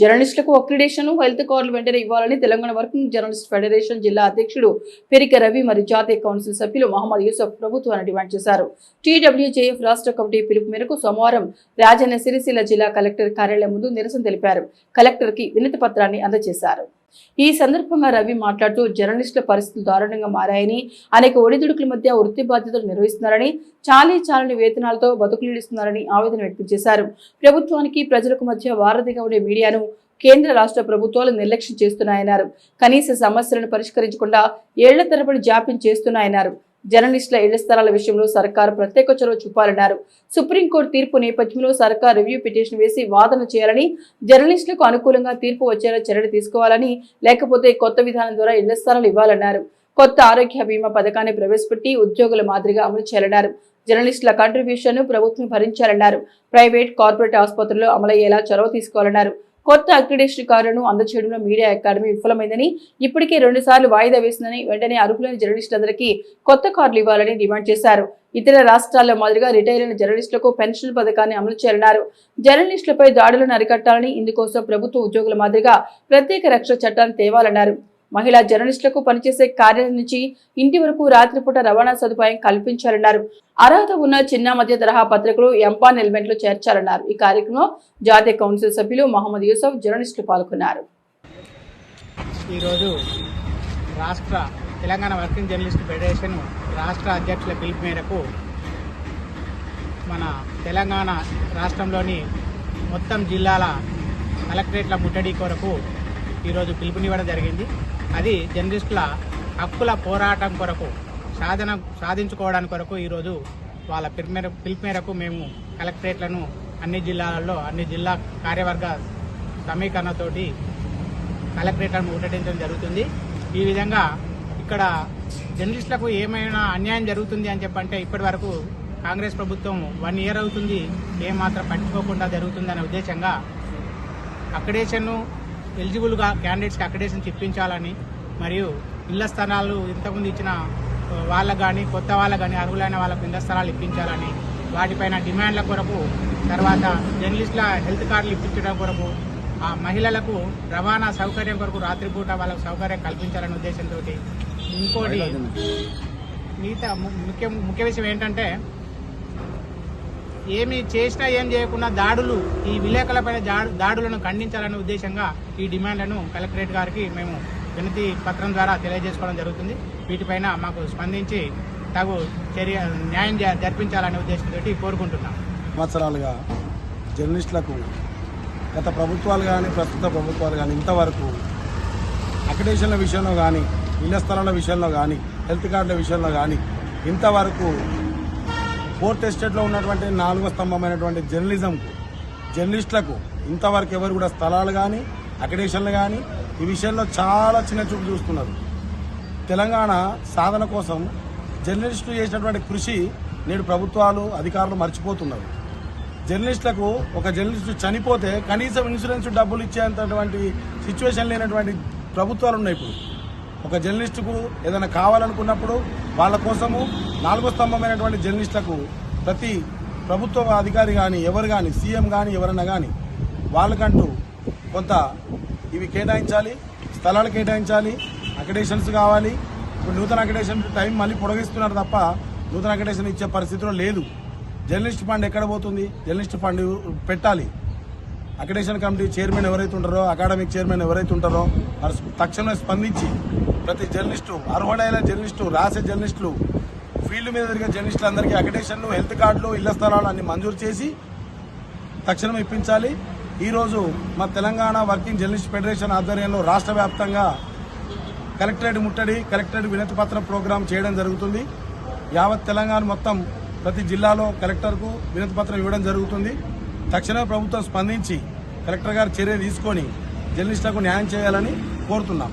జర్నలిస్టులకు accreditation health కార్డులు వెంటనే ఇవ్వాలని తెలంగాణ వర్కింగ్ జర్నలిస్ట్ ఫెడరేషన్ జిల్లా అధ్యక్షుడు పెరిక రవి మరియు జాతీయ కౌన్సిల్ సభ్యులు మహమ్మద్ యూసఫ్ ప్రభుత్వాన్ని డిమాండ్ చేశారు. టీడబ్ల్యూజేఎఫ్ రాష్ట్ర కమిటీ పిలుపు మేరకు సోమవారం రాజన్న సిరిసిల్ల జిల్లా కలెక్టర్ కార్యాలయం ముందు నిరసన తెలిపారు. కలెక్టర్కి వినతి పత్రాన్ని అందజేశారు. ఈ సందర్భంగా రవి మాట్లాడుతూ జర్నలిస్టుల పరిస్థితులు దారుణంగా మారాయని అనేక ఒడిదుడుకుల మధ్య వృత్తి బాధ్యతలు నిర్వహిస్తున్నారని చాలీ చాలని వేతనాలతో బతుకులీడుస్తున్నారని ఆవేదన వ్యక్తం చేశారు. ప్రభుత్వానికి ప్రజలకు మధ్య వారధిగా ఉండే మీడియాను కేంద్ర రాష్ట్ర ప్రభుత్వాలు నిర్లక్ష్యం చేస్తున్నాయన్నారు. కనీస సమస్యలను పరిష్కరించకుండా ఏళ్ళ తరబడి జాప్యం చేస్తున్నాయన్నారు. జర్నలిస్టుల ఇళ్ళ స్థలాల విషయంలో సర్కారు ప్రత్యేక చొరవ చూపాలన్నారు. సుప్రీంకోర్టు తీర్పు నేపథ్యంలో సర్కార్ రివ్యూ పిటిషన్ వేసి వాదన చేయాలని జర్నలిస్టులకు అనుకూలంగా తీర్పు వచ్చేలా చర్యలు తీసుకోవాలని లేకపోతే కొత్త విధానం ద్వారా ఇళ్ళ స్థలాలు ఇవ్వాలన్నారు. కొత్త ఆరోగ్య బీమా పథకాన్ని ప్రవేశపెట్టి ఉద్యోగుల మాదిరిగా అమలు చేయాలన్నారు. జర్నలిస్టుల కాంట్రిబ్యూషన్ ప్రభుత్వం భరించాలన్నారు. ప్రైవేట్ కార్పొరేట్ ఆసుపత్రుల్లో అమలయ్యేలా చొరవ తీసుకోవాలన్నారు. కొత్త అక్రిడేషన్ కార్డులను అందచేయడంలో మీడియా అకాడమీ విఫలమైందని ఇప్పటికే రెండు సార్లు వాయిదా వేసిందని వెంటనే అర్హులైన జర్నలిస్టులందరికీ కొత్త కార్డులు ఇవ్వాలని డిమాండ్ చేశారు. ఇతర రాష్ట్రాల్లో మాదిరిగా రిటైర్ అయిన జర్నలిస్టులకు పెన్షన్ పథకాన్ని అమలు చేయాలన్నారు. జర్నలిస్టులపై దాడులను అరికట్టాలని ఇందుకోసం ప్రభుత్వ ఉద్యోగుల మాదిరిగా ప్రత్యేక రక్షణ చట్టాన్ని తేవాలన్నారు. మహిళా జర్నలిస్టులకు పనిచేసే కార్యాలయం నుంచి ఇంటి వరకు రాత్రిపూట రవాణా సదుపాయం కల్పించాలన్నారు. అర్హత ఉన్న చిన్న మధ్య తరహా పత్రికలు ఎంపాన్ ఎలిమెంట్లు చేర్చాలన్నారు. ఈ కార్యక్రమంలో జాతీయ కౌన్సిల్ సభ్యులు మహమ్మద్ యూసఫ్ జర్నలిస్టులు పాల్గొన్నారు. ఈరోజు రాష్ట్ర తెలంగాణ వర్కింగ్ జర్నలిస్ట్ ఫెడరేషన్ రాష్ట్ర అధ్యక్షుల పిలుపు మేరకు మన తెలంగాణ రాష్ట్రంలోని మొత్తం జిల్లాల కలెక్టరేట్ల ముట్టడి కొరకు ఈరోజు పిలుపునివ్వడం జరిగింది. అది జర్నలిస్టుల హక్కుల పోరాటం కొరకు సాధన సాధించుకోవడానికి కొరకు ఈరోజు వాళ్ళ పిలుపు పిలుపు మేరకు మేము కలెక్టరేట్లను అన్ని జిల్లాలలో అన్ని జిల్లా కార్యవర్గ సమీకరణతోటి కలెక్టరేట్లను ముట్టడించడం జరుగుతుంది. ఈ విధంగా ఇక్కడ జర్నలిస్టులకు ఏమైనా అన్యాయం జరుగుతుంది అని చెప్పంటే ఇప్పటి వరకు కాంగ్రెస్ ప్రభుత్వం వన్ ఇయర్ అవుతుంది ఏమాత్రం పట్టించుకోకుండా జరుగుతుందనే ఉద్దేశంగా అక్రిడేషన్ను ఎలిజిబుల్గా క్యాండిడేట్స్కి అక్రిడేషన్ ఇప్పించాలని మరియు ఇళ్ళ స్థలాలు ఇంతకుముందు ఇచ్చిన వాళ్ళకు కానీ కొత్త వాళ్ళకు కానీ అర్హులైన వాళ్ళకు ఇళ్ళ స్థలాలు ఇప్పించాలని వాటిపైన డిమాండ్ల కొరకు తర్వాత జర్నలిస్టుల హెల్త్ కార్డులు ఇప్పించడం కొరకు ఆ మహిళలకు రవాణా సౌకర్యం కొరకు రాత్రిపూట వాళ్ళకు సౌకర్యం కల్పించాలనే ఉద్దేశంతో ఇంకోటి మిగతా ముఖ్య ముఖ్య విషయం ఏంటంటే ఏమి చేసినా ఏం చేయకుండా దాడులు ఈ విలేకరులపై దాడులను ఖండించాలనే ఉద్దేశంగా ఈ డిమాండ్లను కలెక్టరేట్ గారికి మేము వినతి పత్రం ద్వారా తెలియజేసుకోవడం జరుగుతుంది. వీటిపైన మాకు స్పందించి తగు చర్య న్యాయం జ- జరిపించాలనే ఉద్దేశంతో కోరుకుంటున్నాం. సంవత్సరాలుగా జర్నలిస్టులకు గత ప్రభుత్వాలు కానీ ప్రస్తుత ప్రభుత్వాలు కానీ ఇంతవరకు అకడేషన్ల విషయంలో కానీ ఇళ్ళ స్థలాల విషయంలో కానీ హెల్త్ కార్డుల విషయంలో కానీ ఇంతవరకు ఫోర్త్ ఎస్టేట్లో ఉన్నటువంటి నాలుగో స్తంభమైనటువంటి జర్నలిజంకు జర్నలిస్టులకు ఇంతవరకు ఎవరు కూడా స్థలాలు కానీ అకడేషన్లు కానీ ఈ విషయంలో చాలా చిన్న చూపు చూస్తున్నారు. తెలంగాణ సాధన కోసం జర్నలిస్టులు చేసినటువంటి కృషి నేడు ప్రభుత్వాలు అధికారులు మర్చిపోతున్నారు. జర్నలిస్టులకు ఒక జర్నలిస్టు చనిపోతే కనీసం ఇన్సూరెన్స్ డబ్బులు ఇచ్చేంతటువంటి సిచ్యువేషన్ లేనటువంటి ప్రభుత్వాలు ఉన్నాయి ఇప్పుడు. ఒక జర్నలిస్టుకు ఏదైనా కావాలనుకున్నప్పుడు వాళ్ళ కోసము నాలుగో స్తంభమైనటువంటి జర్నలిస్టులకు ప్రతి ప్రభుత్వ అధికారి కానీ ఎవరు కానీ సీఎం కానీ ఎవరైనా కానీ వాళ్ళకంటూ కొంత ఇవి కేటాయించాలి స్థలాలు కేటాయించాలి అకడేషన్స్ కావాలి. ఇప్పుడు నూతన అకడేషన్ టైం మళ్ళీ పొడగిస్తున్నారు తప్ప నూతన అకడేషన్ ఇచ్చే పరిస్థితిలో లేదు. జర్నలిస్ట్ ఫండ్ ఎక్కడ పోతుంది? జర్నలిస్ట్ ఫండ్ పెట్టాలి. అకడేషన్ కమిటీ చైర్మన్ ఎవరైతే ఉంటారో అకాడమిక్ చైర్మన్ ఎవరైతే ఉంటారో వారు తక్షణమే స్పందించి ప్రతి జర్నలిస్టు అర్హుడైన జర్నలిస్టు రాసే జర్నలిస్టులు ఫీల్డ్ మీద తిరిగే జర్నలిస్టులందరికీ అకడేషన్లు హెల్త్ కార్డులు ఇళ్ళ స్థలాలు అన్ని మంజూరు చేసి తక్షణం ఇప్పించాలి. ఈరోజు మా తెలంగాణ వర్కింగ్ జర్నలిస్ట్ ఫెడరేషన్ ఆధ్వర్యంలో రాష్ట్ర వ్యాప్తంగా కలెక్టరేట్ ముట్టడి కలెక్టరేట్ వినతి పత్ర ప్రోగ్రాం చేయడం జరుగుతుంది. యావత్ తెలంగాణ మొత్తం ప్రతి జిల్లాలో కలెక్టర్కు వినతి పత్రం ఇవ్వడం జరుగుతుంది. తక్షణమే ప్రభుత్వం స్పందించి కలెక్టర్ గారు చర్య తీసుకొని జర్నలిస్టులకు న్యాయం చేయాలని కోరుతున్నాం.